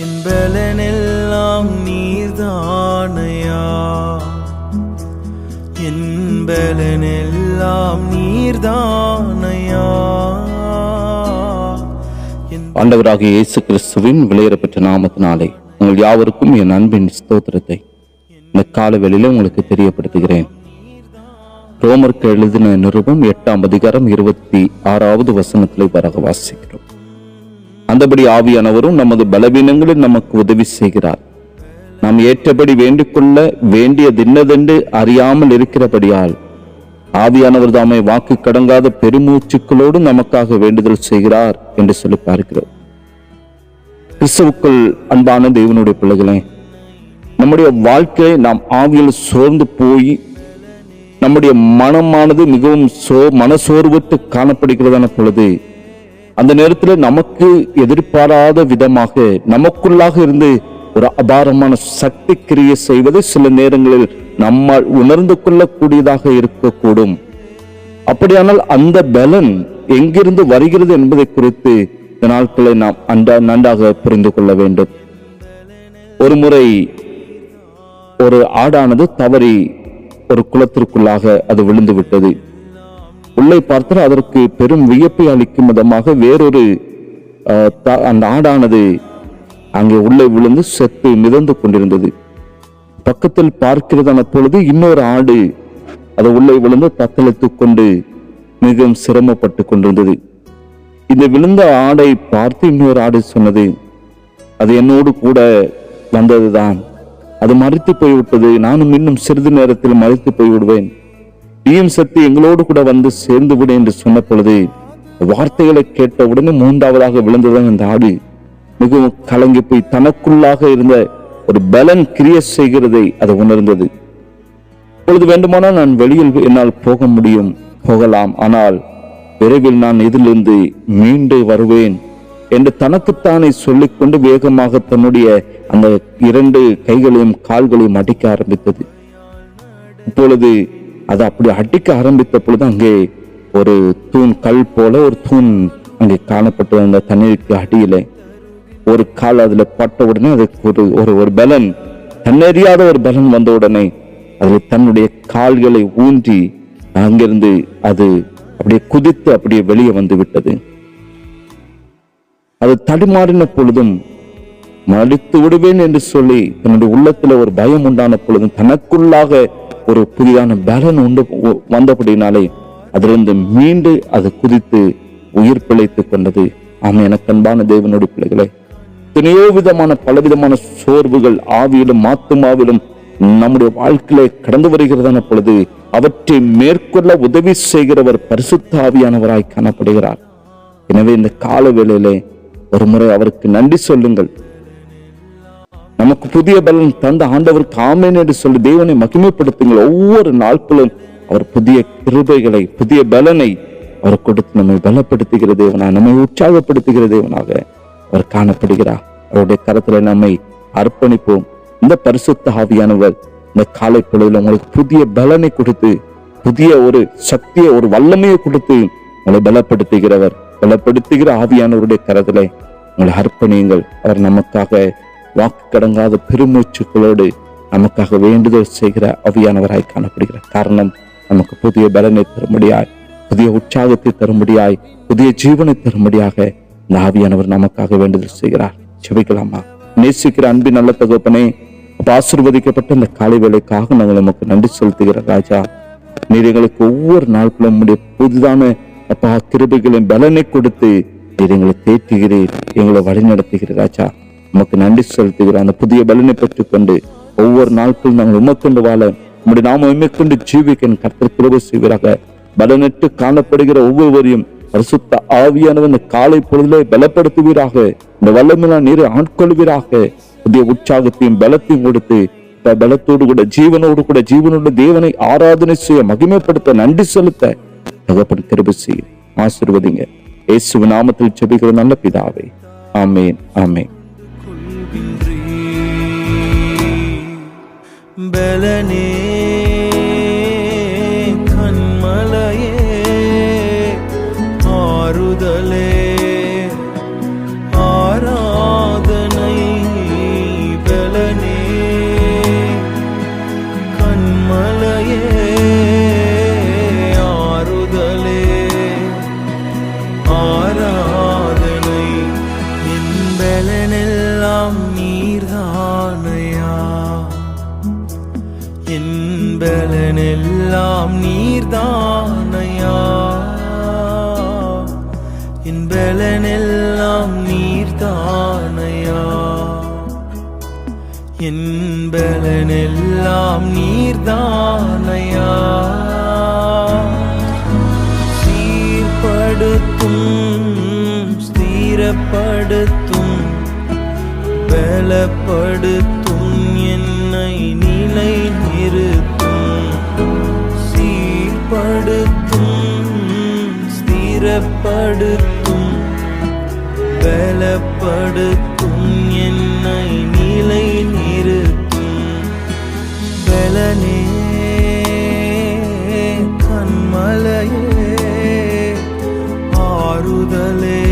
என் பலனெல்லாம் நீர்தானையா? என் பலனெல்லாம் நீர்தானையா? ஆண்டவராக இயேசு கிறிஸ்துவின் விலையேறப்பெற்ற நாமத்தினாலே உங்கள் யாவருக்கும் என் அன்பின் ஸ்தோத்திரத்தை இந்த காலவெளியில் உங்களுக்கு தெரியப்படுத்துகிறேன். ரோமருக்கு எழுதின நிருபம் எட்டாம் அதிகாரம் இருபத்தி ஆறாவது வசனத்தில் வரக வாசிக்கிறோம் அந்தபடி ஆவியானவரும் நமது பலவீனங்களில் நமக்கு உதவி செய்கிறார். நாம் ஏற்றபடி வேண்டிக்கொள்ள வேண்டியதின்னதென்று அறியாமல் இருக்கிறபடியால் ஆவியானவர் தாமை வாக்கு கடங்காத பெருமூச்சுக்களோடு நமக்காக வேண்டுதல் செய்கிறார் என்று சொல்லி பார்க்கிறோம். கிறிஸ்துவுக்குள் அன்பான தேவனுடைய பிள்ளைகளே நம்முடைய வாழ்க்கையை நாம் ஆவியில் சோர்ந்து போய் நம்முடைய மனமானது மிகவும் சோ மனசோர்வுற்று காணப்படுகிறதான பொழுது அந்த நேரத்தில் நமக்கு எதிர்பாராத விதமாக நமக்குள்ளாக இருந்து ஒரு அபாரமான சக்தி கிரியை செய்வது சில நேரங்களில் நம்மால் உணர்ந்து கொள்ளக்கூடியதாக இருக்கக்கூடும். அப்படியானால் அந்த பலன் எங்கிருந்து வருகிறது என்பதை குறித்து இந்த நாட்களை நாம் அன்றா நன்றாக புரிந்து கொள்ள வேண்டும். ஒரு முறை ஒரு ஆடானது தவறி ஒரு குளத்திற்குள்ளாக அது விழுந்து விட்டது உள்ளே பார்த்தால் அதற்கு பெரும் வியப்பை அளிக்கும் விதமாக வேறொரு த- அந்த ஆடானது அங்கே உள்ளே விழுந்து செத்து மிதந்து கொண்டிருந்தது. பக்கத்தில் பார்க்கிறதான பொழுது இன்னொரு ஆடு அது உள்ளே விழுந்து தத்தளித்து கொண்டு மிகவும் சிரமப்பட்டு கொண்டிருந்தது. இந்த விழுந்த ஆடை பார்த்து இன்னொரு ஆடு சொன்னது அது என்னோடு கூட வந்ததுதான். அது மறித்து போய்விட்டது. நானும் இன்னும் சிறிது நேரத்தில் மறித்து போய்விடுவேன். நீயும் சக்தி எங்களோடு கூட வந்து சேர்ந்து விடு என்று சொன்ன பொழுது வார்த்தைகளை கேட்ட உடனே மூன்றாவதாக விழுந்ததான் அந்த ஆடு. மிகவும் கலங்கி போய் தனக்குள்ளாக இருந்த ஒரு பலன் கிரிய செய்கிறதை அது உணர்ந்தது. இப்பொழுது வேண்டுமானால் நான் வெளியில் என்னால் போக முடியும் போகலாம். ஆனால் விரைவில் நான் இதிலிருந்து மீண்டு வருவேன் என்று தனக்குத்தானே சொல்லிக்கொண்டு வேகமாக தன்னுடைய அந்த இரண்டு கைகளையும் கால்களையும் அடிக்க ஆரம்பித்தது. இப்பொழுது அது அப்படி அடிக்க ஆரம்பித்த பொழுது அங்கே ஒரு தூண் கல் போல ஒரு தூண் அங்கே காணப்பட்டு அந்த தண்ணீருக்கு அடியில ஒரு கால் அதுல பட்ட உடனே அதுக்கு ஒரு ஒரு ஒரு பலன். தன்னறியாத ஒரு பலன் வந்த உடனே அதில் தன்னுடைய கால்களை ஊன்றி அங்கிருந்து அது அப்படியே குதித்து அப்படியே வெளியே வந்து விட்டது. அது தடுமாறின பொழுதும் மடித்து விடுவேன் என்று சொல்லி தன்னுடைய உள்ளத்துல ஒரு பயம் உண்டான பொழுதும் தனக்குள்ளாக ஒரு புதிதான பலன் உண்டு வந்தபடினாலே அதிலிருந்து மீண்டு அது குதித்து உயிர் பிழைத்துக் கொண்டது. ஆமா எனக்கு அன்பான தேவனுடைய பிள்ளைகளே எத்தனையோ விதமான பலவிதமான சோர்வுகள் ஆவியிலும் ஆத்துமாவிலும் நம்முடைய வாழ்க்கையிலே கடந்து வருகிறதான பொழுது அவற்றை மேற்கொள்ள உதவி செய்கிறவர் பரிசுத்த ஆவியானவராய் காணப்படுகிறார். எனவே இந்த கால வேளையிலே ஒரு முறை அவருக்கு நன்றி சொல்லுங்கள். நமக்கு புதிய பலன் தந்த ஆண்டவர் ஆமேன் என்று சொல்லி தேவனை மகிமைப்படுத்துங்கள். ஒவ்வொரு நாட்களும் அவர் புதிய கிருபைகளை புதிய பலனை அவர் கொடுத்து நம்மை பலப்படுத்துகிற தேவனாக நம்மை உற்சாகப்படுத்துகிற தேவனாக அவர் காணப்படுகிறார். அவருடைய கரத்துல நம்மை அர்ப்பணிப்போம். இந்த பரிசுத்த ஆவியானவர் இந்த காலை பொழுதுல உங்களுக்கு புதிய பலனை கொடுத்து புதிய ஒரு சக்தியை ஒரு வல்லமையை கொடுத்து உங்களை பலப்படுத்துகிறவர். பலப்படுத்துகிற ஆவியானவருடைய கரத்திலே உங்களை அர்ப்பணியுங்கள். அவர் நமக்காக வாக்கு கடங்காத பெருமூச்சுக்களோடு நமக்காக வேண்டுதல் செய்கிற அவியானவராய் காணப்படுகிறார் காரணம் நமக்கு புதிய பலனை தரும்படியாய் புதிய உற்சாகத்தை தரும்படியாய் புதிய ஜீவனை தரும்படியாக இந்த ஆவியானவர் நமக்காக வேண்டுதல் செய்கிறார். செபிக்கலாமா நேசிக்கிற அன்பின் நல்ல தகப்பனே ஆசிர்வதிக்கப்பட்ட இந்த காலை வேலைக்காக நாங்கள் நமக்கு நன்றி செலுத்துகிற ராஜா. நீர் எங்களுக்கு ஒவ்வொரு நாட்களும் உம்முடைய புதிதான அப்பா கிருபைகளின் பலனை கொடுத்து நீர் எங்களை தேற்றுகிறீர் எங்களை வழிநடத்துகிறீர் ராஜா. உமக்கு நன்றி செலுத்துகிற அந்த புதிய பலனை பெற்றுக்கொண்டு ஒவ்வொரு நாட்களும் நாங்கள் உமக்கொண்டு வாழ உங்களுடைய நாம உண்மைக்கொண்டு ஜீவிக்க கர்த்தர் கிருப செய்வீராக. பலனிட்டு காணப்படுகிற ஒவ்வொருவரையும் பரிசுத்த ஆவியானவன் இந்த காலை பொழுதிலே பலப்படுத்துவீராக. இந்த வல்லமெல்லாம் நீரை ஆட்கொள்வீராக. புதிய உற்சாகத்தையும் பலத்தையும் கொடுத்து பலத்தோடு கூட ஜீவனோடு கூட ஜீவனோடு தேவனை ஆராதனை செய்ய மகிமைப்படுத்த நன்றி செலுத்த தகப்பன் கிருபை செய்ய ஆசிர்வதிங்க. இயேசு நாமத்தில் செபிக்கிற நல்ல பிதாவே. ஆமேன். ஆமேன். பலனே கண்மலையே பலனெல்லாம் நீர்தானையா? என் பலனெல்லாம் நீர்தானையா? என் பலனெல்லாம் நீர்தானையா? சீர்படுத்தும் ஸ்திரப்படுத்தும் பலப்படுத்தும் என்னை நிலை நிறுத்தும் சீர்படுத்தும் ஸ்திரப்படுத்தும் பலப்படுத்தும் என்னை நிலை நிறுத்தும் பலனே கண்மலையே ஆறுதலே